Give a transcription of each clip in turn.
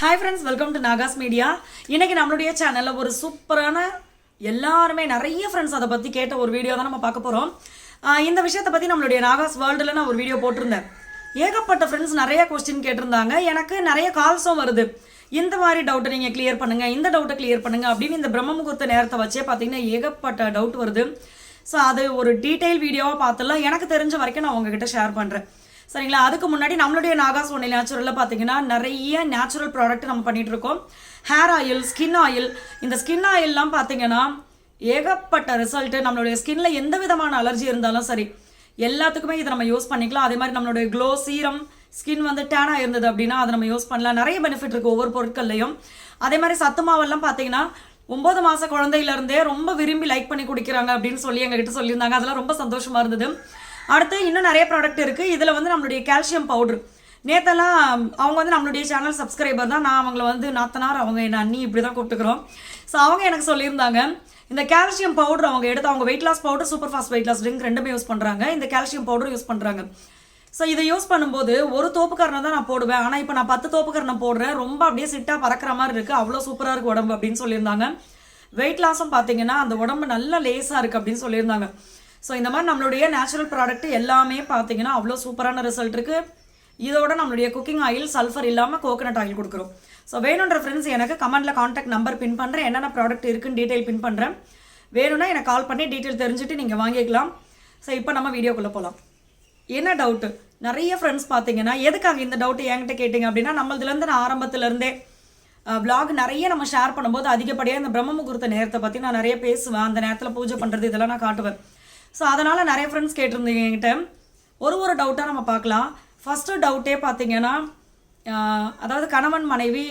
Hi friends welcome to Nagas media இன்றைக்கி நம்மளுடைய சேனலில் ஒரு சூப்பரான எல்லாருமே நிறைய ஃப்ரெண்ட்ஸ் அதை பற்றி கேட்ட ஒரு வீடியோ தான் நம்ம பார்க்க போகிறோம் இந்த விஷயத்தை பற்றி நம்மளுடைய நாகாஸ் வேர்ல்டில் நான் ஒரு வீடியோ போட்டிருந்தேன். ஏகப்பட்ட ஃப்ரெண்ட்ஸ் நிறைய கொஸ்டின் கேட்டிருந்தாங்க. எனக்கு நிறைய கால்ஸும் வருது. இந்த மாதிரி டவுட்டை நீங்கள் கிளியர் பண்ணுங்கள் இந்த டவுட்டை கிளியர் பண்ணுங்க அப்படின்னு இந்த பிரம்ம முகூர்த்த நேரத்தை வச்சே பார்த்தீங்கன்னா ஏகப்பட்ட டவுட் வருது. ஸோ அது ஒரு டீட்டெயில் வீடியோவாக பார்த்துலாம் எனக்கு தெரிஞ்ச வரைக்கும் நான் உங்ககிட்ட ஷேர் பண்ணுறேன் சரிங்களா? அதுக்கு முன்னாடி நம்மளுடைய நாகாஸ் ஒன்லி நேச்சுரலில் பார்த்தீங்கன்னா நிறைய நேச்சுரல் ப்ராடக்ட் நம்ம பண்ணிட்டு இருக்கோம். ஹேர் ஆயில் ஸ்கின் ஆயில் இந்த ஸ்கின் ஆயில்லாம் பார்த்தீங்கன்னா ஏகப்பட்ட ரிசல்ட்டு நம்மளுடைய ஸ்கின்ல எந்த விதமான அலர்ஜி இருந்தாலும் சரி எல்லாத்துக்குமே இதை நம்ம யூஸ் பண்ணிக்கலாம். அதே மாதிரி நம்மளுடைய க்ளோ சீரம் ஸ்கின் வந்து டேனாக இருந்தது அப்படின்னா அதை நம்ம யூஸ் பண்ணலாம். நிறைய பெனிஃபிட் இருக்குது ஒவ்வொரு பொருட்கள்லையும். அதே மாதிரி சத்து மாவெல்லாம் பார்த்தீங்கன்னா ஒன்பது மாத குழந்தையிலிருந்தே ரொம்ப விரும்பி லைக் பண்ணி குடிக்கிறாங்க அப்படின்னு சொல்லி எங்ககிட்ட சொல்லியிருந்தாங்க. அதெல்லாம் ரொம்ப சந்தோஷமாக இருந்தது. அடுத்து இன்னும் நிறைய ப்ராடக்ட் இருக்குது இதில் வந்து நம்மளுடைய கால்சியம் பவுடர் நேத்தெல்லாம் அவங்க வந்து நம்மளுடைய சேனல் சப்ஸ்கிரைபர் தான். நான் அவங்கள வந்து நாத்தனார் அவங்க என்ன அண்ணி இப்படி தான் கூப்பிட்டுக்கிறோம். ஸோ அவங்க எனக்கு சொல்லியிருந்தாங்க இந்த கால்சியம் பவுடர் அவங்க எடுத்து அவங்க weight loss powder super fast weight loss drink ரெண்டுமே யூஸ் பண்ணுறாங்க இந்த கால்சியம் பவுடர் யூஸ் பண்ணுறாங்க ஸோ இதை யூஸ் பண்ணும்போது ஒரு தோப்புக்காரனை தான் நான் போடுவேன். ஆனால் இப்போ நான் பத்து தோப்புக்காரனை போடுறேன். ரொம்ப அப்படியே சிட்டாக பறக்கிற மாதிரி இருக்குது அவ்வளோ சூப்பராக இருக்குது உடம்பு அப்படின்னு சொல்லியிருந்தாங்க. வெயிட் லாஸும் பார்த்தீங்கன்னா அந்த உடம்பு நல்லா லேஸாக இருக்குது அப்படின்னு சொல்லியிருந்தாங்க. ஸோ இந்த மாதிரி நம்மளுடைய நேச்சுரல் ப்ராடக்ட் எல்லாமே பார்த்தீங்கன்னா அவ்வளோ சூப்பரான ரிசல்ட் இருக்குது இதோட நம்மளுடைய குக்கிங் ஆயில் சல்ஃபர் இல்லாமல் கோகனட் ஆயில் கொடுக்குறோம். ஸோ வேணுன்ற ஃப்ரெண்ட்ஸ் எனக்கு கமெண்ட்டில் காண்டாக்ட் நம்பர் பின் பண்ணுறேன் என்னென்ன ப்ராடக்ட் இருக்குன்னு டீட்டெயில் பின் பண்ணுறேன் வேணும்னா எனக்கு கால் பண்ணி டீட்டெயில் தெரிஞ்சுட்டு நீங்கள் வாங்கிக்கலாம். ஸோ இப்போ நம்ம வீடியோக்குள்ளே போகலாம் என்ன டவுட்டு நிறைய ஃப்ரெண்ட்ஸ் பார்த்தீங்கன்னா எதுக்காக இந்த டவுட் என்கிட்ட கேட்டிங்க அப்படின்னா நம்மளதுலேருந்து நான் ஆரம்பத்துலேருந்தே vlog நிறைய நம்ம ஷேர் பண்ணும்போது அதிகப்படியாக இந்த பிரம்ம முகூர்த்த நேரத்தை பற்றி நான் நிறைய பேசுவேன். அந்த நேரத்தில் பூஜை பண்ணுறது இதெல்லாம் நான் காட்டுவேன். ஸோ அதனால் நிறைய ஃப்ரெண்ட்ஸ் கேட்டிருந்தீங்க என்கிட்ட. ஒரு ஒரு டவுட்டாக நம்ம பார்க்கலாம். ஃபஸ்ட்டு டவுட்டே பார்த்தீங்கன்னா அதாவது கணவன் மனைவி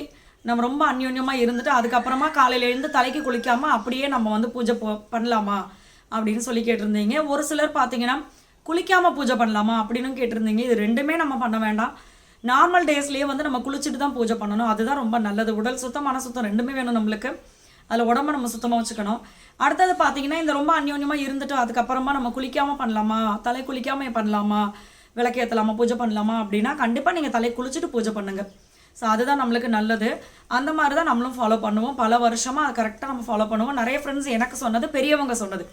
நம்ம ரொம்ப அந்யோன்யமாக இருந்துட்டு அதுக்கப்புறமா காலையில எழுந்து தலைக்கு குளிக்காமல் அப்படியே நம்ம வந்து பூஜை போ பண்ணலாமா அப்படின்னு சொல்லி கேட்டிருந்தீங்க. ஒரு சிலர் பார்த்தீங்கன்னா குளிக்காமல் பூஜை பண்ணலாமா அப்படின்னு கேட்டிருந்தீங்க. இது ரெண்டுமே நம்ம பண்ண வேண்டாம். நார்மல் டேஸ்லேயே வந்து நம்ம குளிச்சுட்டு தான் பூஜை பண்ணணும். அதுதான் ரொம்ப நல்லது. உடல் சுத்தம் மன சுத்தம் ரெண்டுமே வேணும் நம்மளுக்கு. அதில் உடம்ப நம்ம சுத்தமாக வச்சுக்கணும். அடுத்தது பார்த்தீங்கன்னா இந்த ரொம்ப அந்யோன்யமாக இருந்துட்டு அதுக்கப்புறமா நம்ம குளிக்காமல் பண்ணலாமா? தலை குளிக்காமல் பண்ணலாமா? விளக்கேற்றலாமா பூஜை பண்ணலாமா? அப்படின்னா கண்டிப்பாக நீங்கள் தலை குளிச்சுட்டு பூஜை பண்ணுங்கள் ஸோ அதுதான் நம்மளுக்கு நல்லது. அந்த மாதிரி தான் நம்மளும் ஃபாலோ பண்ணுவோம். பல வருஷமாக அதை கரெக்டாக நம்ம ஃபாலோ பண்ணுவோம். நிறைய ஃப்ரெண்ட்ஸ் எனக்கு சொன்னது பெரியவங்க சொன்னது.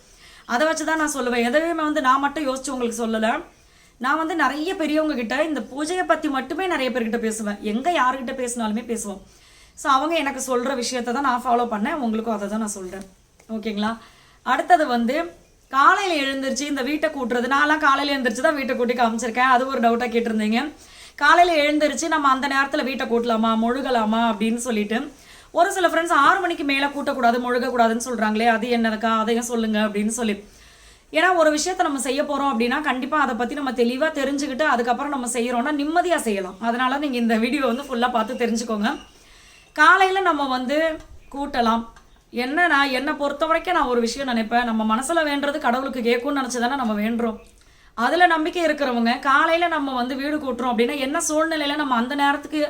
அதை வச்சு தான் நான் சொல்லுவேன். எதையுமே வந்து நான் மட்டும் யோசிச்சு உங்களுக்கு சொல்லலை. நான் வந்து நிறைய பெரியவங்க கிட்ட இந்த பூஜையை பற்றி மட்டுமே நிறைய பேர்கிட்ட பேசுவேன். எங்கே யாருக்கிட்ட பேசினாலுமே பேசுவோம். ஸோ அவங்க எனக்கு சொல்கிற விஷயத்த தான் நான் ஃபாலோ பண்ணேன். உங்களுக்கும் அதை தான் நான் சொல்கிறேன் ஓகேங்களா? அடுத்தது வந்து காலையில் எழுந்திரிச்சு இந்த வீட்டை கூட்டுறது. நான்லாம் காலையில் எழுந்திரிச்சு தான் வீட்டை கூட்டி காமிச்சிருக்கேன். அது ஒரு டவுட்டாக கேட்டிருந்தீங்க. காலையில் எழுந்திரிச்சு நம்ம அந்த நேரத்தில் வீட்டை கூட்டலாமா? முழுகலாமா? அப்படின்னு சொல்லிட்டு. ஒரு சில ஃப்ரெண்ட்ஸ் ஆறு மணிக்கு மேலே கூட்டக்கூடாது முழுகக்கூடாதுன்னு சொல்கிறாங்களே அது என்னதுக்கா? அதையும் சொல்லுங்க அப்படின்னு சொல்லி. ஏன்னா ஒரு விஷயத்த நம்ம செய்ய போகிறோம் அப்படின்னா கண்டிப்பாக அதை பற்றி நம்ம தெளிவாக தெரிஞ்சுக்கிட்டு அதுக்கப்புறம் நம்ம செய்கிறோன்னா நிம்மதியாக செய்யலாம். அதனால நீங்கள் இந்த வீடியோ வந்து ஃபுல்லாக பார்த்து தெரிஞ்சுக்கோங்க. காலையில் நம்ம வந்து கூட்டலாம். என்ன நான் என்னை பொறுத்த வரைக்கும் நான் ஒரு விஷயம் நினைப்பேன். நம்ம மனசில் வேண்டுறது கடவுளுக்கு கேட்கும்னு நினச்சி தானே நம்ம வேண்டுறோம். அதில் நம்பிக்கை இருக்கிறவங்க காலையில் நம்ம வந்து வீடு கூட்டுறோம் அப்படின்னா என்ன சூழ்நிலையில் நம்ம அந்த நேரத்துக்கு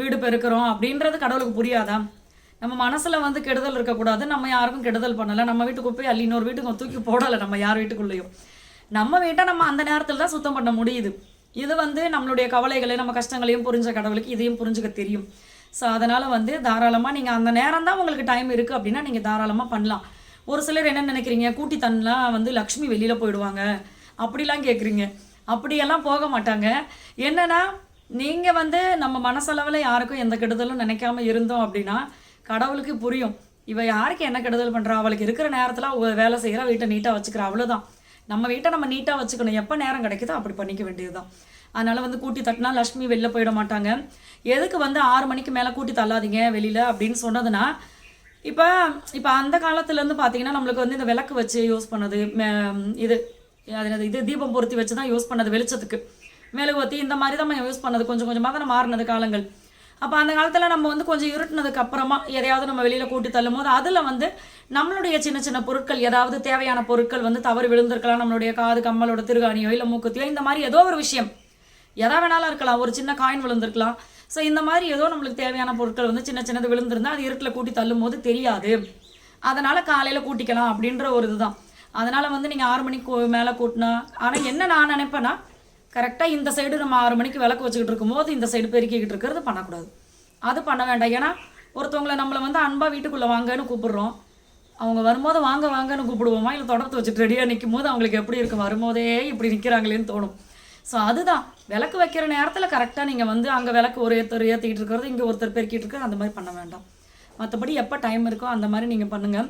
வீடு பெருக்கிறோம் அப்படின்றது கடவுளுக்கு புரியாதா? நம்ம மனசில் வந்து கெடுதல் இருக்கக்கூடாது. நம்ம யாருக்கும் கெடுதல் பண்ணலை. நம்ம வீட்டுக்கு போய் அள்ளி இன்னொரு வீட்டுக்கு தூக்கி போடலை நம்ம யார் வீட்டுக்குள்ளேயும் நம்ம வீட்டை நம்ம அந்த நேரத்தில் தான் சுத்தம் பண்ண முடியுது. இது வந்து நம்மளுடைய கவலைகளையும் நம்ம கஷ்டங்களையும் புரிஞ்ச கடவுளுக்கு இதையும் புரிஞ்சுக்க தெரியும். ஸோ அதனால் வந்து தாராளமாக நீங்கள் அந்த நேரம் தான் உங்களுக்கு டைம் இருக்குது அப்படின்னா நீங்கள் தாராளமாக பண்ணலாம். ஒரு சிலர் என்ன நினைக்கிறீங்க? கூட்டி தன்னெலாம் வந்து லக்ஷ்மி வெளியில் போயிடுவாங்க. அப்படிலாம் கேட்குறீங்க அப்படியெல்லாம் போக மாட்டாங்க. என்னென்னா நீங்கள் வந்து நம்ம மனசளவில் யாருக்கும் எந்த கெடுதலும் நினைக்காம இருந்தோம் அப்படின்னா கடவுளுக்கு புரியும். இவள் யாருக்கு என்ன கெடுதல் பண்ணுறா அவளுக்கு இருக்கிற நேரத்தில் அவ வேலை செய்கிறா வீட்டை நீட்டாக வச்சுக்கிறா அவ்வளோதான் நம்ம வீட்டை நம்ம நீட்டாக வச்சுக்கணும். எப்போ நேரம் கிடைக்குதோ அப்படி பண்ணிக்க வேண்டியதுதான். அதனால் வந்து கூட்டி தட்டினா லக்ஷ்மி வெளில போயிட மாட்டாங்க. எதுக்கு வந்து ஆறு மணிக்கு மேலே கூட்டி தள்ளாதீங்க வெளியில் அப்படின்னு சொன்னதுன்னா இப்போ இப்போ அந்த காலத்துலேருந்து பார்த்தீங்கன்னா நம்மளுக்கு வந்து இந்த விளக்கு வச்சு யூஸ் பண்ணது மே- இது அது இது தீபம் பொருத்தி வச்சு தான் யூஸ் பண்ணது வெளிச்சத்துக்கு. மெழுகுவத்தி இந்த மாதிரி தான் யூஸ் பண்ணது கொஞ்சம் கொஞ்சமாக தான் மாறினது காலங்கள். அப்போ அந்த காலத்தில் நம்ம வந்து கொஞ்சம் இருட்டுனதுக்கு அப்புறமா எதையாவது நம்ம வெளியில் கூட்டி தள்ளும் போது அதில் வந்து நம்மளுடைய சின்ன சின்ன பொருட்கள் ஏதாவது தேவையான பொருட்கள் வந்து தவறு விழுந்திருக்கலாம் நம்மளுடைய காது கம்மலோட திருகாணியோ இல்லை மூக்குத்தியோ இந்த மாதிரி ஏதோ ஒரு விஷயம். எதா வேணாலும் இருக்கலாம். ஒரு சின்ன காயின் விழுந்திருக்கலாம். ஸோ இந்த மாதிரி ஏதோ நம்மளுக்கு தேவையான பொருட்கள் வந்து சின்ன சின்னது விழுந்திருந்தா அது இருட்டில் கூட்டி தள்ளும் போது தெரியாது. அதனால் காலையில் கூட்டிக்கலாம் அப்படின்ற ஒரு இதுதான். அதனால் வந்து நீங்கள் ஆறு மணிக்கு மேலே கூட்டினா ஆனால் என்ன நான் நினைப்பேன்னா கரெக்டாக இந்த சைடு நம்ம ஆறு மணிக்கு விளக்கு வச்சுக்கிட்டு இருக்கும்போது இந்த சைடு பெருக்கிக்கிட்டு இருக்கிறது பண்ணக்கூடாது. அது பண்ண வேண்டாம். ஏன்னா ஒருத்தவங்களை நம்மளை வந்து அன்பாக வீட்டுக்குள்ளே வாங்கன்னு கூப்பிடுறோம். அவங்க வரும்போது வாங்க வாங்கன்னு கூப்பிடுவோமா? இல்லை தொடர்த்து வச்சுட்டு ரெடியாக நிற்கும் போது அவங்களுக்கு எப்படி இருக்கும்? வரும்போதே இப்படி நிற்கிறாங்களேன்னு தோணும். ஸோ அதுதான். விளக்கு வைக்கிற நேரத்தில் கரெக்டாக நீங்கள் வந்து அங்கே விளக்கு ஒரு ஒருத்தர் ஏற்றிக்கிட்டு இருக்கிறது இங்கே ஒருத்தர் பெருக்கிட்டு இருக்கிறது அந்த மாதிரி பண்ண வேண்டாம். மற்றபடி எப்போ டைம் இருக்கோ அந்த மாதிரி நீங்கள் பண்ணுங்கள்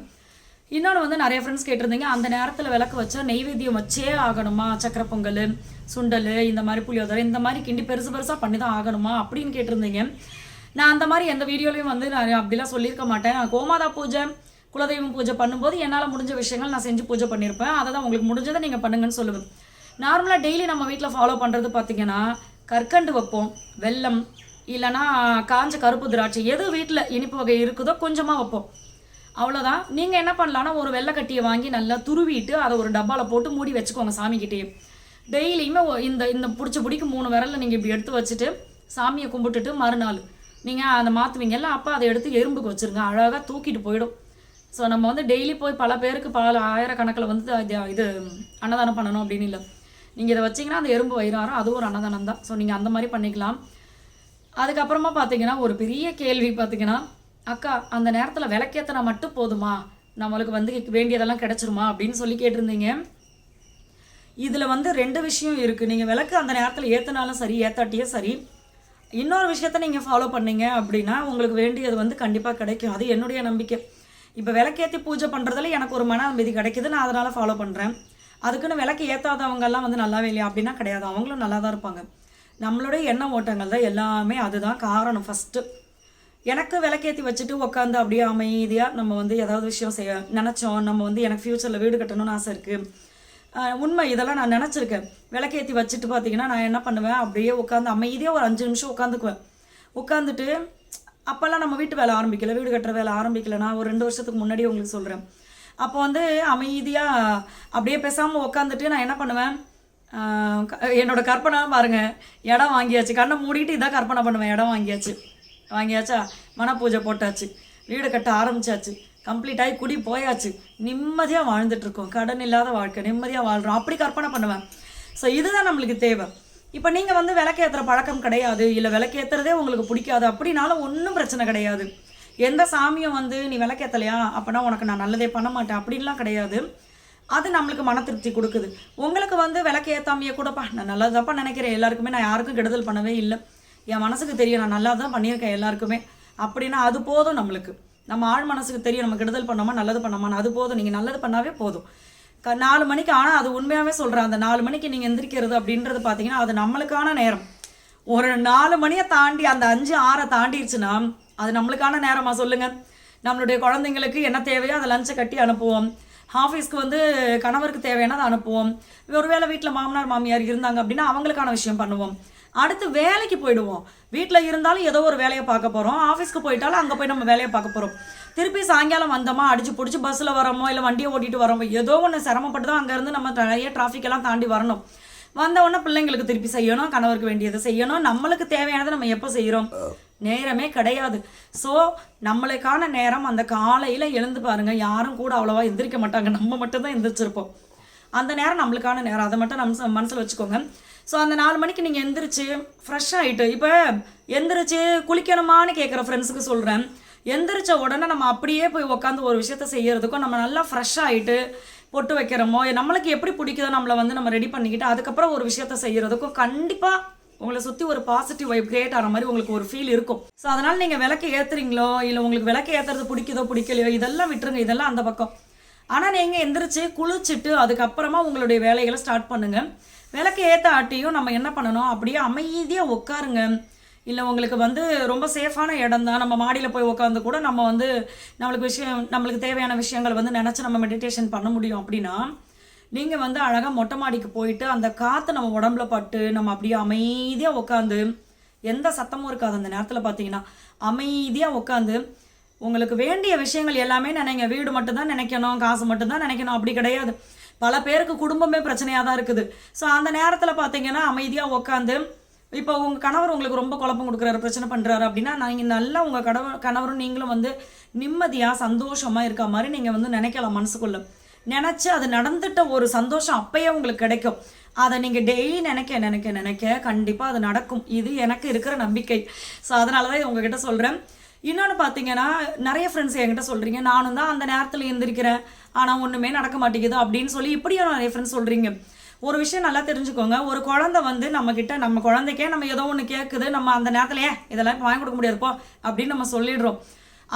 இன்னொன்று வந்து நிறைய ஃப்ரெண்ட்ஸ் கேட்டிருந்தீங்க அந்த நேரத்தில் விளக்கு வச்சா நெய்வேத்தியம் வச்சே ஆகணுமா? சக்கரை பொங்கல் சுண்டல் இந்த மாதிரி புளியோதரை இந்த மாதிரி கிண்டி பெருசு பெருசாக பண்ணி தான் ஆகணுமா அப்படின்னு கேட்டிருந்தீங்க. நான் அந்த மாதிரி எந்த வீடியோலையும் வந்து நான் அப்படிலாம் சொல்லியிருக்க மாட்டேன். நான் கோமாதா பூஜை குலதெய்வம் பூஜை பண்ணும்போது என்னால் முடிஞ்ச விஷயங்கள் நான் செஞ்சு பூஜை பண்ணியிருப்பேன். அதை தான் உங்களுக்கு முடிஞ்சதை நீங்கள் பண்ணுங்கன்னு சொல்லுவேன். நார்மலாக டெய்லி நம்ம வீட்டில் ஃபாலோ பண்ணுறது பார்த்திங்கன்னா கற்கண்டு வைப்போம் வெல்லம் இல்லைன்னா காஞ்ச கருப்பு திராட்சை எது வீட்டில் இனிப்பு வகை இருக்குதோ கொஞ்சமாக வைப்போம். அவ்வளோதான் நீங்கள் என்ன பண்ணலான்னா ஒரு வெள்ளைக்கட்டியை வாங்கி நல்லா துருவிட்டு அதை ஒரு டப்பாவில் போட்டு மூடி வச்சுக்கோங்க சாமிக்கிட்டேயே டெய்லியுமே இந்த இந்த பிடிச்ச பிடிக்கு மூணு விரலில் நீங்கள் இப்படி எடுத்து வச்சுட்டு சாமியை கும்பிட்டுட்டு மறுநாள். நீங்கள் அதை மாற்றுவீங்கல்ல அப்போ அதை எடுத்து எறும்புக்கு வச்சுருங்க. அழகாக தூக்கிட்டு போயிடும். ஸோ நம்ம வந்து டெய்லி போய் பல பேருக்கு பல ஆயிரக்கணக்கில் வந்து இது அன்னதானம் பண்ணணும் அப்படின்னு இல்லை. நீங்கள் இதை வச்சிங்கன்னா அந்த எறும்பு வயிறாரம் அதுவும் ஒரு அன்னதானம் தான் ஸோ நீங்கள் அந்த மாதிரி பண்ணிக்கலாம். அதுக்கப்புறமா பார்த்தீங்கன்னா ஒரு பெரிய கேள்வி பார்த்தீங்கன்னா அக்கா அந்த நேரத்தில் விளக்கேற்றினா மட்டும் போதுமா? நம்மளுக்கு வந்து வேண்டியதெல்லாம் கிடைச்சிருமா? அப்படின்னு சொல்லி கேட்டிருந்தீங்க. இதில் வந்து ரெண்டு விஷயம் இருக்குது நீங்கள் விளக்கு அந்த நேரத்தில் ஏற்றினாலும் சரி ஏத்தாட்டியும் சரி இன்னொரு விஷயத்த நீங்கள் ஃபாலோ பண்ணீங்க அப்படின்னா உங்களுக்கு வேண்டியது வந்து கண்டிப்பாக கிடைக்கும். அது என்னுடைய நம்பிக்கை. இப்போ விளக்கேற்றி பூஜை பண்ணுறதுல எனக்கு ஒரு மன அமைதி கிடைக்குது. நான் அதனால் ஃபாலோ பண்ணுறேன் அதுக்குன்னு விளக்கு ஏற்றாதவங்கெல்லாம் வந்து நல்லாவே இல்லையா? அப்படின்னா கிடையாது. அவங்களும் நல்லா தான் இருப்பாங்க. நம்மளுடைய எண்ண ஓட்டங்கள் தான் எல்லாமே அதுதான் காரணம் ஃபஸ்ட்டு எனக்கு விளக்கேற்றி வச்சுட்டு உட்காந்து அப்படியே அமைதியாக நம்ம வந்து ஏதாவது விஷயம் செய்ய நினச்சோம். நம்ம வந்து எனக்கு ஃப்யூச்சரில் வீடு கட்டணும்னு ஆசை இருக்குது உண்மை. இதெல்லாம் நான் நினச்சிருக்கேன். விளக்கேற்றி வச்சுட்டு பார்த்தீங்கன்னா நான் என்ன பண்ணுவேன்? அப்படியே உட்காந்து அமைதியாக ஒரு அஞ்சு நிமிஷம் உட்காந்துக்குவேன் உட்காந்துட்டு அப்போல்லாம் நம்ம வீட்டு வேலை ஆரம்பிக்கல. வீடு கட்டுற வேலை ஆரம்பிக்கல நான் ஒரு ரெண்டு வருஷத்துக்கு முன்னாடி உங்களுக்கு சொல்கிறேன் அப்போ வந்து அமைதியாக அப்படியே பேசாமல் உட்காந்துட்டு நான் என்ன பண்ணுவேன்? என்னோட கற்பனை பாருங்க. இடம் வாங்கியாச்சு. கண்ணை மூடிட்டு இதான் கற்பனை பண்ணுவேன். இடம் வாங்கியாச்சு. வாங்கியாச்சா? மனப்பூஜை போட்டாச்சு. வீடு கட்ட ஆரம்பிச்சாச்சு. கம்ப்ளீட் ஆகி குடி போயாச்சு. நிம்மதியாக வாழ்ந்துட்டுருக்கோம் கடன் இல்லாத வாழ்க்கை. நிம்மதியாக வாழ்கிறோம் அப்படி கற்பனை பண்ணுவேன். ஸோ இதுதான் நம்மளுக்கு தேவை. இப்போ நீங்கள் வந்து விளக்கேற்றுற பழக்கம் கிடையாது. இல்லை விளக்கேற்றுறதே உங்களுக்கு பிடிக்காது. அப்படின்னாலும் ஒன்றும் பிரச்சனை கிடையாது. எந்த சாமியும் வந்து நீ விளக்கேற்றலையா அப்போனா உனக்கு நான் நல்லதே பண்ண மாட்டேன். அப்படின்லாம் கிடையாது. அது நம்மளுக்கு மன திருப்தி கொடுக்குது. உங்களுக்கு வந்து விளக்கு ஏத்தாமையே கூடப்பா நான் நல்லதாப்பா நினைக்கிறேன். எல்லாருக்குமே நான் யாருக்கும் கெடுதல் பண்ணவே இல்லை. என் மனசுக்கு தெரியும் நான் நல்லா தான் பண்ணியிருக்கேன் எல்லாருக்குமே. அப்படின்னா அது போதும் நம்மளுக்கு. நம்ம ஆழ் மனசுக்கு தெரியும் நம்ம கெடுதல் பண்ணோமா நல்லது பண்ணோமான்னு. அது போதும். நீங்கள் நல்லது பண்ணாவே போதும். க நாலு மணிக்கு ஆனால் அது உண்மையாகவே சொல்கிறேன் அந்த நாலு மணிக்கு நீங்கள் எந்திரிக்கிறது அப்படின்றது பார்த்தீங்கன்னா அது நம்மளுக்கான நேரம். ஒரு நாலு மணியை தாண்டி அந்த அஞ்சு ஆறை தாண்டிடுச்சுன்னா அது நம்மளுக்கான நேரமாக சொல்லுங்கள் நம்மளுடைய குழந்தைங்களுக்கு என்ன தேவையோ அதை லஞ்சை கட்டி அனுப்புவோம். ஆஃபீஸ்க்கு வந்து கணவருக்கு தேவையானதை அனுப்புவோம். ஒருவேளை வீட்டில் மாமனார் மாமியார் இருந்தாங்க அப்படின்னா அவங்களுக்கான விஷயம் பண்ணுவோம். அடுத்து வேலைக்கு போயிடுவோம். வீட்டில் இருந்தாலும் ஏதோ ஒரு வேலையை பார்க்க போகிறோம் ஆஃபீஸ்க்கு போயிட்டாலும் அங்கே போய் நம்ம வேலையை பார்க்க போகிறோம் திருப்பி சாயங்காலம் வந்தோமா அடிச்சு பிடிச்சி பஸ்ஸில் வரோமோ இல்லை வண்டியை ஓட்டிட்டு வரோமோ ஏதோ ஒன்று சிரமப்பட்டு தான் அங்கேருந்து நம்ம நிறைய டிராஃபிக்கெல்லாம் தாண்டி வரணும். வந்த உடனே பிள்ளைங்களுக்கு திருப்பி செய்யணும் கணவருக்கு வேண்டியதை செய்யணும். நம்மளுக்கு தேவையானதை நம்ம எப்போ செய்கிறோம் நேரமே கிடையாது. ஸோ நம்மளுக்கான நேரம் அந்த காலையில் எழுந்து பாருங்க. யாரும் கூட அவ்வளோவா எந்திரிக்க மாட்டாங்க. நம்ம மட்டும்தான் எந்திரிச்சிருப்போம். அந்த நேரம் நம்மளுக்கான நேரம். அதை மட்டும் நம்ம மனசில் வச்சுக்கோங்க. ஸோ அந்த நாலு மணிக்கு நீங்கள் எந்திரிச்சு ஃப்ரெஷ் ஆகிட்டு இப்போ எந்திரிச்சு குளிக்கணுமான்னு கேட்குற ஃப்ரெண்ட்ஸுக்கு சொல்கிறேன் எந்திரிச்ச உடனே நம்ம அப்படியே போய் உட்காந்து ஒரு விஷயத்த செய்யறதுக்கும் நம்ம நல்லா ஃப்ரெஷ் ஆகிட்டு பொட்டு வைக்கிறோமோ நம்மளுக்கு எப்படி பிடிக்குதோ நம்மளை வந்து நம்ம ரெடி பண்ணிக்கிட்டு அதுக்கப்புறம் ஒரு விஷயத்த செய்யறதுக்கும் கண்டிப்பாக உங்களை சுற்றி ஒரு பாசிட்டிவ் வைப் கிரியேட் ஆன மாதிரி உங்களுக்கு ஒரு ஃபீல் இருக்கும். ஸோ அதனால் நீங்கள் விளக்கு ஏற்றுறீங்களோ இல்லை உங்களுக்கு விளக்கு ஏற்றுறது பிடிக்குதோ பிடிக்கலையோ இதெல்லாம் விட்டுருங்க. இதெல்லாம் அந்த பக்கம். ஆனால் நீங்கள் எந்திரிச்சு குளிச்சுட்டு அதுக்கப்புறமா உங்களுடைய வேலைகளை ஸ்டார்ட் பண்ணுங்கள் விளக்கு ஏற்ற ஆட்டியும் நம்ம என்ன பண்ணணும்? அப்படியே அமைதியாக உட்காருங்க இல்லை உங்களுக்கு வந்து ரொம்ப சேஃபான இடம் தான் நம்ம மாடியில் போய் உட்காந்து கூட நம்ம வந்து நம்மளுக்கு விஷயம் நம்மளுக்கு தேவையான விஷயங்கள் வந்து நினச்சி நம்ம மெடிடேஷன் பண்ண முடியும் அப்படின்னா நீங்கள் வந்து அழகாக மொட்டை மாடிக்கு போயிட்டு அந்த காற்று நம்ம உடம்புல பட்டு நம்ம அப்படியே அமைதியாக உட்காந்து எந்த சத்தமும் இருக்காது அந்த நேரத்தில் பார்த்தீங்கன்னா அமைதியாக உட்காந்து உங்களுக்கு வேண்டிய விஷயங்கள் எல்லாமே நினைங்க. வீடு மட்டும்தான் நினைக்கணும் காசு மட்டும்தான் நினைக்கணும் அப்படி கிடையாது. பல பேருக்கு குடும்பமே பிரச்சனையாக தான் இருக்குது. ஸோ அந்த நேரத்தில் பார்த்தீங்கன்னா அமைதியாக உட்காந்து இப்போ உங்கள் கணவர் உங்களுக்கு ரொம்ப குழப்பம் கொடுக்குறாரு பிரச்சனை பண்ணுறாரு அப்படின்னா நீங்கள் நல்லா உங்கள் கணவர் கணவரும் நீங்களும் வந்து நிம்மதியாக சந்தோஷமாக இருக்க மாதிரி நீங்கள் வந்து நினைக்கலாம் மனசுக்குள்ளே. நினச்சி அது நடந்துட்ட ஒரு சந்தோஷம் அப்பயே உங்களுக்கு கிடைக்கும். அதை நீங்கள் டெய்லி நினைக்க நினைக்க நினைக்க கண்டிப்பாக அது நடக்கும். இது எனக்கு இருக்கிற நம்பிக்கை. ஸோ அதனால தான் உங்ககிட்ட சொல்கிறேன் இன்னொன்று பார்த்தீங்கன்னா நிறைய ஃப்ரெண்ட்ஸ் என்கிட்ட சொல்கிறீங்க நானும் தான் அந்த நேரத்தில் எழுந்திருக்கிறேன் ஆனால் ஒன்றுமே நடக்க மாட்டேங்குது அப்படின்னு சொல்லி இப்படியும் நிறைய ஃப்ரெண்ட்ஸ் சொல்கிறீங்க ஒரு விஷயம் நல்லா தெரிஞ்சுக்கோங்க. ஒரு குழந்தை வந்து நம்மக்கிட்ட நம்ம குழந்தைக்கே நம்ம ஏதோ ஒன்று கேட்குது நம்ம அந்த நேரத்துலையே ஏன் இதெல்லாம் வாங்கி கொடுக்க முடியாதுப்போ அப்படின்னு நம்ம சொல்லிடுறோம்.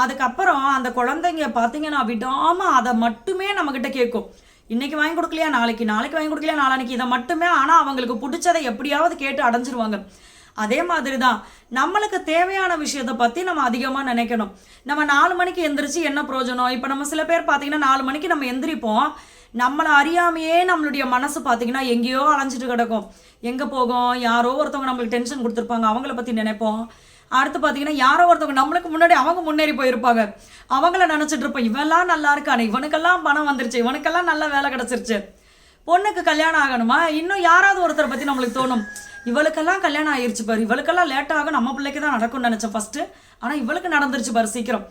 அதுக்கப்புறம் அந்த குழந்தைங்க பார்த்தீங்கன்னா விடாமல் அதை மட்டுமே நம்மக்கிட்ட கேட்கும். இன்னைக்கு வாங்கி கொடுக்கலையா நாளைக்கு? நாளைக்கு வாங்கி கொடுக்கலையா நாளைக்கு இதை மட்டுமே. ஆனால் அவங்களுக்கு பிடிச்சதை எப்படியாவது கேட்டு அடைஞ்சிருவாங்க. அதே மாதிரி தான் நம்மளுக்கு தேவையான விஷயத்தை பற்றி நம்ம அதிகமாக நினைக்கணும். நம்ம நாலு மணிக்கு எந்திரிச்சு என்ன பிரயோஜனம்? இப்போ நம்ம சில பேர் பார்த்தீங்கன்னா நாலு மணிக்கு நம்ம எந்திரிப்போம். நம்மளை அறியாமையே நம்மளுடைய மனசு பார்த்தீங்கன்னா எங்கேயோ அலைஞ்சிட்டு கிடக்கும். எங்கே போகும்? யாரோ ஒருத்தவங்க நம்மளுக்கு டென்ஷன் கொடுத்துருப்பாங்க. அவங்கள பற்றி நினைப்போம். அடுத்து பார்த்தீங்கன்னா யாரோ ஒருத்தவங்க நம்மளுக்கு முன்னாடி அவங்க முன்னேறி போயிருப்பாங்க. அவங்கள நினச்சிட்டு இருப்போம் இவெல்லாம் நல்லா இருக்கானே இவனுக்கெல்லாம் பணம் வந்துருச்சு இவனுக்கெல்லாம் நல்ல வேலை கிடச்சிருச்சு. பொண்ணுக்கு கல்யாணம் ஆகணுமா? இன்னும் யாராவது ஒருத்தரை பற்றி நம்மளுக்கு தோணும். இவளுக்கெல்லாம் கல்யாணம் ஆயிருச்சு பாரு இவளுக்கெல்லாம் லேட் ஆகும் நம்ம பிள்ளைக்கு தான் நடக்கும்னு நினச்சேன் ஃபஸ்ட்டு ஆனால் இவளுக்கு நடந்துருச்சு பாரு சீக்கிரம்.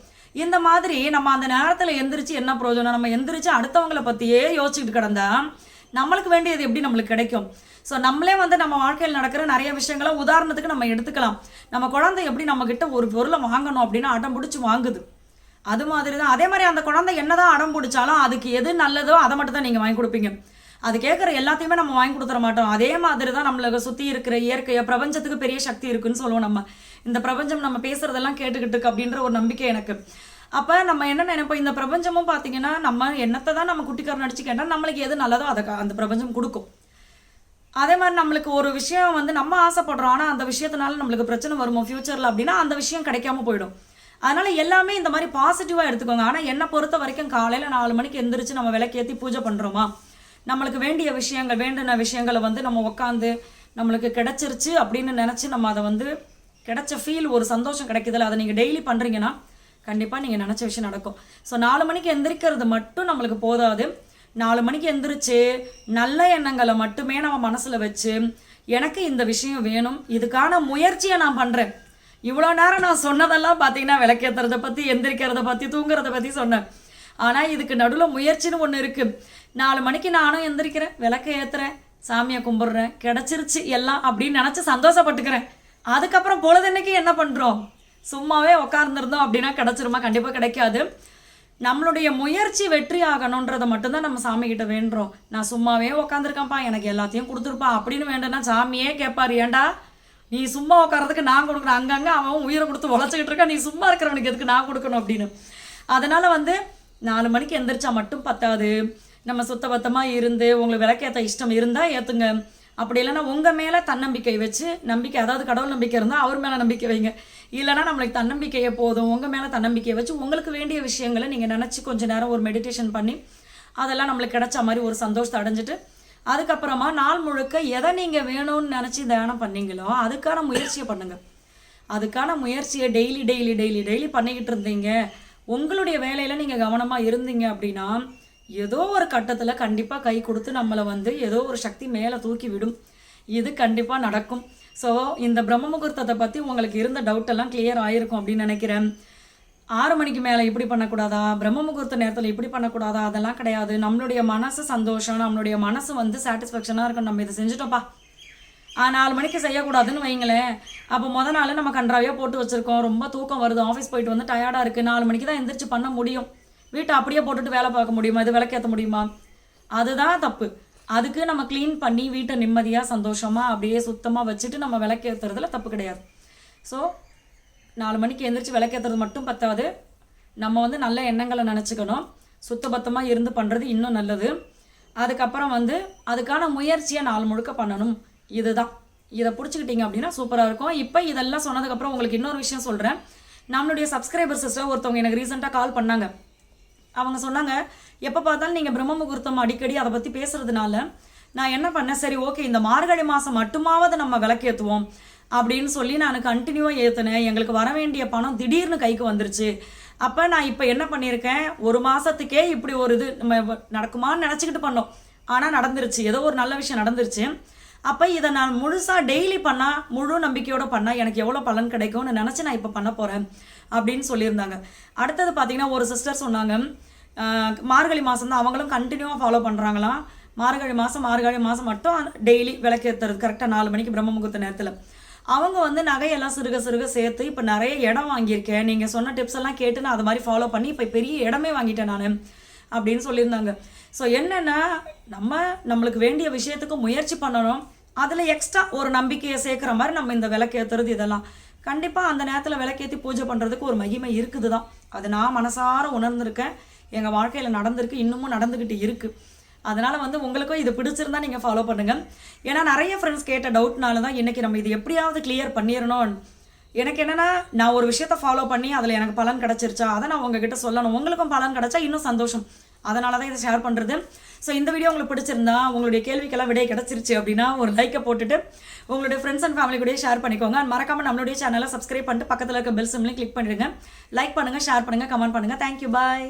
இந்த மாதிரி நம்ம அந்த நேரத்தில் எந்திரிச்சு என்ன பிரயோஜனம்? நம்ம எந்திரிச்சு அடுத்தவங்கள பற்றியே யோசிச்சுட்டு கிடந்தா நம்மளுக்கு வேண்டியது எப்படி நம்மளுக்கு கிடைக்கும்? ஸோ நம்மளே வந்து நம்ம வாழ்க்கையில் நடக்கிற நிறைய விஷயங்களை உதாரணத்துக்கு நம்ம எடுத்துக்கலாம். நம்ம குழந்தை எப்படி நம்மக்கிட்ட ஒரு பொருளை வாங்கணும் அப்படின்னு அடம் பிடிச்சி வாங்குது. அது மாதிரி தான் அதே மாதிரி அந்த குழந்தை என்னதான் அடம் பிடிச்சாலும் அதுக்கு எது நல்லதோ அதை மட்டும் தான் நீங்கள் வாங்கி கொடுப்பீங்க. அது கேட்குற எல்லாத்தையுமே நம்ம வாங்கி கொடுத்துட மாட்டோம். அதே மாதிரி தான் நம்மளுக்கு சுற்றி இருக்கிற இயற்கையை பிரபஞ்சத்துக்கு பெரிய சக்தி இருக்குன்னு சொல்லுவோம் நம்ம. இந்த பிரபஞ்சம் நம்ம பேசுறதெல்லாம் கேட்டுக்கிட்டு இருக்கு அப்படின்ற ஒரு நம்பிக்கை எனக்கு. அப்போ நம்ம என்ன நினைப்போம்? இந்த பிரபஞ்சமும் பார்த்தீங்கன்னா நம்ம என்னத்தை தான் நம்ம குட்டிக்காரன் நடிச்சு கேட்டால் நம்மளுக்கு எது நல்லதோ அதை அந்த பிரபஞ்சம் கொடுக்கும். அதே மாதிரி நம்மளுக்கு ஒரு விஷயம் வந்து நம்ம ஆசைப்படுறோம். ஆனால் அந்த விஷயத்தினால நம்மளுக்கு பிரச்சனை வருமோ? ஃப்யூச்சரில் அப்படின்னா அந்த விஷயம் கிடைக்காம போயிடும். அதனால எல்லாமே இந்த மாதிரி பாசிட்டிவாக எடுத்துக்கோங்க. ஆனால் என்னை பொறுத்த வரைக்கும் காலையில் நாலு மணிக்கு எந்திரிச்சு நம்ம விளக்கேற்றி பூஜை பண்ணுறோமா நம்மளுக்கு வேண்டிய விஷயங்கள் வேண்டின விஷயங்களை வந்து நம்ம உட்காந்து நம்மளுக்கு கிடைச்சிருச்சு அப்படின்னு நினச்சி நம்ம அதை வந்து கிடைச்ச ஃபீல் ஒரு சந்தோஷம் கிடைக்குதுல்ல அதை நீங்கள் டெய்லி பண்ணுறீங்கன்னா கண்டிப்பாக நீங்கள் நினச்ச விஷயம் நடக்கும். ஸோ நாலு மணிக்கு எந்திரிக்கிறது மட்டும் நம்மளுக்கு போதாது. நாலு மணிக்கு எந்திரிச்சு நல்ல எண்ணங்களை மட்டுமே நம்ம மனசில் வச்சு எனக்கு இந்த விஷயம் வேணும் இதுக்கான முயற்சியை நான் பண்ணுறேன் இவ்வளோ நேரம் நான் சொன்னதெல்லாம் பார்த்தீங்கன்னா விளக்கேற்றுறத பற்றி எந்திரிக்கிறத பற்றி தூங்குறத பற்றி சொன்னேன். ஆனால் இதுக்கு நடுவில் முயற்சின்னு ஒன்று இருக்குது நாலு மணிக்கு நானும் எந்திரிக்கிறேன் விளக்க ஏற்றுறேன் சாமியை கும்பிட்றேன் கிடச்சிருச்சு எல்லாம் அப்படின்னு நினச்சி சந்தோஷப்பட்டுக்கிறேன். அதுக்கப்புறம் பொழுதன்னைக்கு என்ன பண்ணுறோம் சும்மாவே உட்கார்ந்துருந்தோம் அப்படின்னா கிடச்சிருமா? கண்டிப்பாக கிடைக்காது. நம்மளுடைய முயற்சி வெற்றி ஆகணுன்றதை மட்டும்தான் நம்ம சாமிக்கிட்ட வேண்டுறோம். நான் சும்மாவே உட்காந்துருக்கேன்ப்பா எனக்கு எல்லாத்தையும் கொடுத்துருப்பா அப்படின்னு வேண்டும்னா சாமியே கேட்பார். ஏன்டா நீ சும்மா உட்காரதுக்கு நான் கொடுக்குறேன் அங்கங்கே அவன் உயிரை கொடுத்து உழைச்சிக்கிட்டு இருக்கா. நீ சும்மா இருக்கிறவனுக்கு எதுக்கு நான் கொடுக்கணும் அப்படின்னு. அதனால் வந்து நாலு மணிக்கு எந்திரிச்சா மட்டும் பத்தாது. நம்ம சுத்த பத்தமாக இருந்து உங்களுக்கு விளக்கேற்ற இஷ்டம் இருந்தால் ஏற்றுங்க அப்படி இல்லைன்னா உங்கள் மேலே தன்னம்பிக்கை வச்சு நம்பிக்கை அதாவது கடவுள் நம்பிக்கை இருந்தால் அவர் மேலே நம்பிக்கை வைங்க. இல்லைன்னா நம்மளுக்கு தன்னம்பிக்கையை போதும். உங்கள் மேலே தன்னம்பிக்கையை வச்சு உங்களுக்கு வேண்டிய விஷயங்களை நீங்கள் நினச்சி கொஞ்சம் நேரம் ஒரு மெடிடேஷன் பண்ணி அதெல்லாம் நம்மளுக்கு கிடைச்ச மாதிரி ஒரு சந்தோஷத்தை அடைஞ்சிட்டு அதுக்கப்புறமா நாள் முழுக்க எதை நீங்கள் வேணும்னு நினச்சி தியானம் பண்ணீங்களோ அதுக்கான முயற்சியை பண்ணுங்கள் அதுக்கான முயற்சியை டெய்லி டெய்லி டெய்லி டெய்லி பண்ணிக்கிட்டு இருந்தீங்க. உங்களுடைய வேலையில் நீங்கள் கவனமாக இருந்தீங்க அப்படின்னா ஏதோ ஒரு கட்டத்தில் கண்டிப்பாக கை கொடுத்து நம்மளை வந்து ஏதோ ஒரு சக்தி மேலே தூக்கி விடும். இது கண்டிப்பாக நடக்கும். ஸோ இந்த பிரம்ம முகூர்த்தத்தை பற்றி உங்களுக்கு இருந்த டவுட் எல்லாம் கிளியர் ஆகிருக்கும் அப்படின்னு நினைக்கிறேன். ஆறு மணிக்கு மேலே இப்படி பண்ணக்கூடாதா? பிரம்ம முகூர்த்த நேரத்தில் இப்படி பண்ணக்கூடாதா? அதெல்லாம் கிடையாது. நம்மளுடைய மனசு சந்தோஷம் நம்மளுடைய மனசு வந்து சாட்டிஸ்ஃபேக்ஷனாக இருக்கும் நம்ம இதை செஞ்சுட்டோம்ப்பா. ஆ நாலு மணிக்கு செய்யக்கூடாதுன்னு வைங்களேன். அப்போ முத நாள் நம்ம கன்றாவியாக போட்டு வச்சுருக்கோம். ரொம்ப தூக்கம் வருது. ஆஃபீஸ் போயிட்டு வந்து டயர்டாக இருக்குது நாலு மணிக்கு தான் எந்திரிச்சு பண்ண முடியும். வீட்டை அப்படியே போட்டுட்டு வேலை பார்க்க முடியுமா? இது விளக்கேற்ற முடியுமா? அதுதான் தப்பு. அதுக்கு நம்ம க்ளீன் பண்ணி வீட்டை நிம்மதியாக சந்தோஷமாக அப்படியே சுத்தமாக வச்சுட்டு நம்ம விளக்கேற்றுறதுல தப்பு கிடையாது. ஸோ நாலு மணிக்கு எழுந்திரிச்சு விளக்கேற்றுறது மட்டும் பத்தாது. நம்ம வந்து நல்ல எண்ணங்களை நினச்சிக்கணும். சுத்தபத்தமாக இருந்து பண்ணுறது இன்னும் நல்லது. அதுக்கப்புறம் வந்து அதுக்கான முயற்சியை நாள் முழுக்க பண்ணணும். இதுதான். இதை பிடிச்சிக்கிட்டிங்க அப்படின்னா சூப்பராக இருக்கும். இப்போ இதெல்லாம் சொன்னதுக்கப்புறம் உங்களுக்கு இன்னொரு விஷயம் சொல்கிறேன் நம்மளுடைய சப்ஸ்கிரைபர் ஒருத்தவங்க எனக்கு ரீசெண்டாக கால் பண்ணாங்க. அவங்க சொன்னாங்க எப்போ பார்த்தாலும் நீங்கள் பிரம்ம முகூர்த்தம் அடிக்கடி அதை பற்றி பேசுறதுனால நான் என்ன பண்ணேன்? சரி ஓகே இந்த மார்கழி மாதம் மட்டுமாவது நம்ம விளக்கேற்றுவோம் அப்படின்னு சொல்லி நான் கண்டினியூவாக ஏற்றினேன் எங்களுக்கு வர வேண்டிய பணம் திடீர்னு கைக்கு வந்துருச்சு. அப்போ நான் இப்போ என்ன பண்ணியிருக்கேன் ஒரு மாதத்துக்கே இப்படி ஒரு இது நம்ம நடக்குமான்னு நினச்சிக்கிட்டு பண்ணோம். ஆனால் நடந்துருச்சு. ஏதோ ஒரு நல்ல விஷயம் நடந்துருச்சு. அப்போ இதை நான் முழுசாக டெய்லி பண்ணால் முழு நம்பிக்கையோடு பண்ணால் எனக்கு எவ்வளோ பலன் கிடைக்கும்னு நினச்சி நான் இப்போ பண்ண போகிறேன் அப்படின்னு சொல்லியிருந்தாங்க. அடுத்தது பார்த்தீங்கன்னா ஒரு சிஸ்டர் சொன்னாங்க மார்கழி மாதம் தான். அவங்களும் கண்டினியூவாக ஃபாலோ பண்ணுறாங்களாம் மார்கழி மாதம் மார்கழி மாதம் மட்டும் டெய்லி விளக்கேற்றுறது கரெக்டாக நாலு மணிக்கு பிரம்ம முகூர்த்த நேரத்தில். அவங்க வந்து நகையெல்லாம் சிறுக சிறுக சேர்த்து இப்போ நிறைய இடம் வாங்கியிருக்கேன். நீங்கள் சொன்ன டிப்ஸ் எல்லாம் கேட்டு நான் அது மாதிரி ஃபாலோ பண்ணி இப்போ பெரிய இடமே வாங்கிட்டேன் நான் அப்படின்னு சொல்லியிருந்தாங்க. ஸோ என்னென்னா நம்ம நம்மளுக்கு வேண்டிய விஷயத்துக்கு முயற்சி பண்ணணும். அதில் எக்ஸ்ட்ரா ஒரு நம்பிக்கையை சேர்க்குற மாதிரி நம்ம இந்த விளக்கேற்றுறது இதெல்லாம். கண்டிப்பாக அந்த நேரத்தில் விளக்கேற்றி பூஜை பண்ணுறதுக்கு ஒரு மகிமை இருக்குது தான் அது நான் மனசார உணர்ந்திருக்கேன். எங்கள் வாழ்க்கையில் நடந்திருக்கு இன்னமும் நடந்துக்கிட்டு இருக்குது அதனால் வந்து உங்களுக்கும் இது பிடிச்சிருந்தா நீங்கள் ஃபாலோ பண்ணுங்கள் ஏன்னா நிறைய ஃப்ரெண்ட்ஸ் கேட்ட டவுட்னால தான் இன்றைக்கி நம்ம இது எப்படியாவது கிளியர் பண்ணிடணும் எனக்கு என்னென்னா நான் ஒரு விஷயத்த ஃபாலோ பண்ணி அதில் எனக்கு பலன் கிடச்சிருச்சா அதை நான் உங்ககிட்ட சொல்லணும். உங்களுக்கும் பலன் கிடச்சா இன்னும் சந்தோஷம். அதனால தான் இதை ஷேர் பண்ணுறது ஸோ இந்த வீடியோ உங்களுக்கு பிடிச்சிருந்தா உங்களுடைய கேள்விக்கெல்லாம் விடை கிடச்சிருச்சு அப்படின்னா ஒரு லைக்கை போட்டுட்டு உங்களுடைய ஃப்ரெண்ட்ஸ் அண்ட் ஃபேமிலி கூட ஷேர் பண்ணிக்கோங்க. அண்ட் மறக்காமல் நம்மளுடைய சேனலை சப்ஸ்கிரைப் பண்ணிட்டு பக்கத்தில் இருக்க பெல் சிம்லையும் கிளிக் பண்ணிடுங்க. லைக் பண்ணுங்கள் ஷேர் பண்ணுங்கள் கமெண்ட் பண்ணுங்கள் தேங்க்யூ பாய்